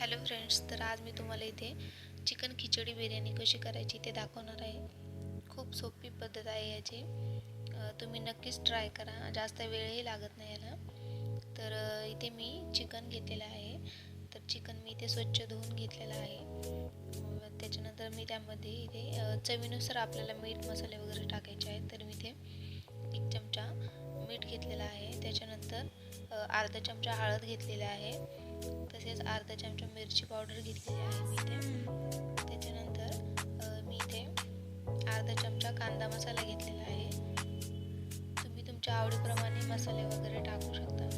Hello friends तर आज मी तुम्हाला इथे चिकन खिचडी बिर्याणी कशी करायची ते दाखवणार आहे. खूप सोपी पद्धत आहे याची. तुम्ही नक्कीच ट्राय करा. जास्त वेळही लागत नाही याला. तर इथे मी चिकन घेतलेलं आहे. तर चिकन मी इथे स्वच्छ धुवून घेतलेलं आहे. त्याच्यानंतर मी त्यामध्ये इथे चवीनुसार आपल्याला मीठ मसाले वगैरे टाकायचे आहेत. तर मी इथे एक चमचा मीठ घेतलेला आहे. त्याच्यानंतर अर्धा चमचा हळद घेतलेला आहे. तसेच अर्धा चमचा मिरची पावडर घेतलेली आहे मी इथे. त्याच्यानंतर मी इथे अर्धा चमचा कांदा मसाला घेतलेला आहे. तुम्ही तुमच्या आवडीप्रमाणे मसाले वगैरे टाकू शकता.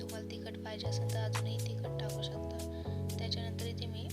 तुम्हाला तिखट पाहिजे असेल तर अजूनही तिखट टाकू शकता. त्याच्यानंतर इथे मी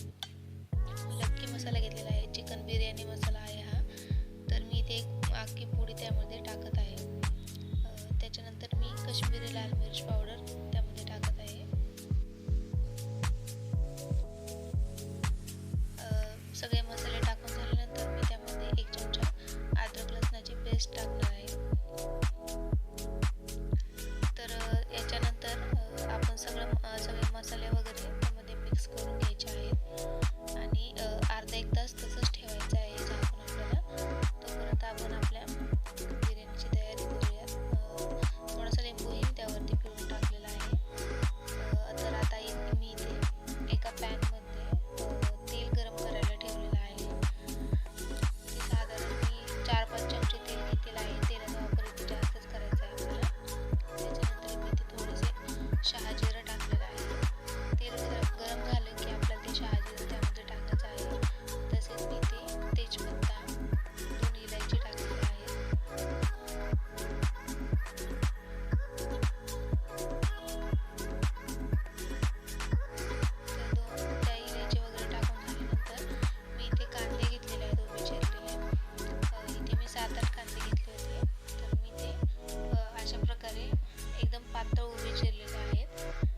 एकदम पातळ उभे चिरलेले आहेत.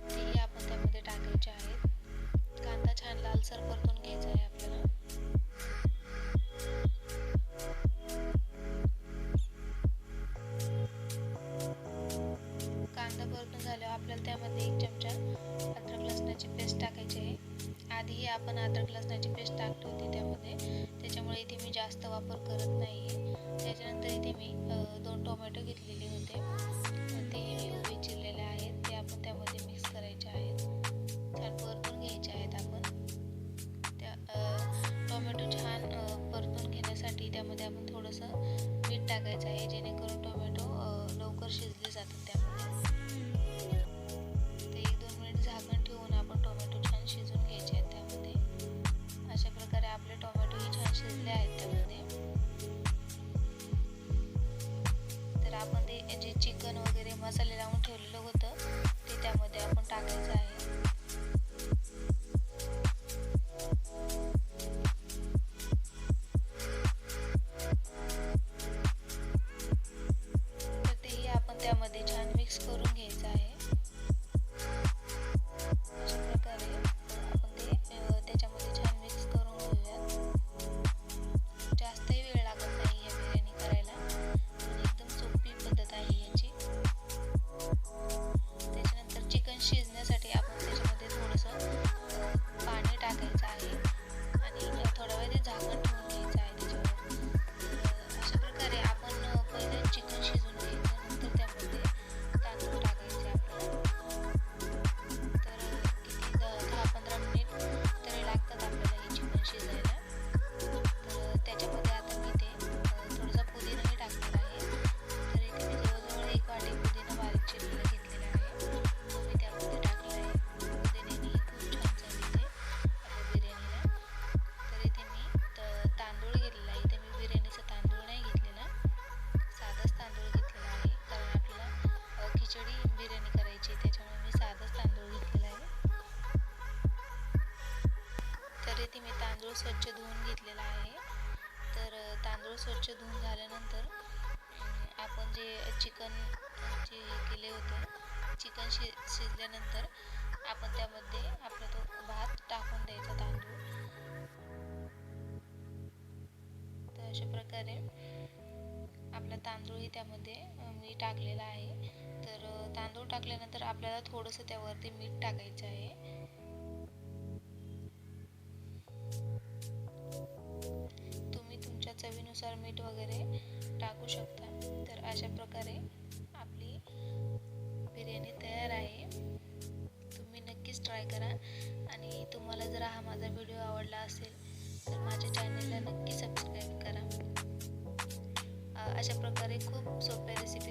तेही आपण त्यामध्ये टाकायचे आहेत. कांदा छान लालसर परतून घ्यायचा आहे आपल्याला. कांदा परतून झाल्यावर आपल्याला त्यामध्ये एक चमचा अद्रक लसणाची पेस्ट टाकायची आहे. आधीही आपण अद्रक लसणाची पेस्ट टाकली होती त्यामध्ये. त्याच्यामुळे इथे मी जास्त वापर करत नाही आहे त्याच्यानंतर इथे मी दोन टोमॅटो घेतलेले होते. ते म्हणजे जे चिकन वगैरे मसाले लावून ठेवलेलं होतं. ते त्यामध्ये आपण टाकायचं आहे. तांदूळ स्वच्छ धुवून घेतलेला आहे. तर तांदूळ स्वच्छ धुवून झाल्यानंतर आपण जे चिकन जे हे केले होते चिकन शि शिजल्यानंतर आपण त्यामध्ये आपला तो भात टाकून द्यायचा तांदूळ. तर अशा प्रकारे आपला तांदूळही त्यामध्ये मी टाकलेला आहे. तर तांदूळ टाकल्यानंतर आपल्याला थोडंसं त्यावरती मीठ टाकायचं आहे. वगैरे टाकू शकता. तर अशा प्रकारे आपली बिर्याणी तयार आहे. तुम्ही नक्कीच ट्राय करा. आणि तुम्हाला जर हा माझा व्हिडिओ आवडला असेल तर माझ्या चॅनलला नक्की सबस्क्राईब करा. अशा प्रकारे खूप सोप्या रेसिपी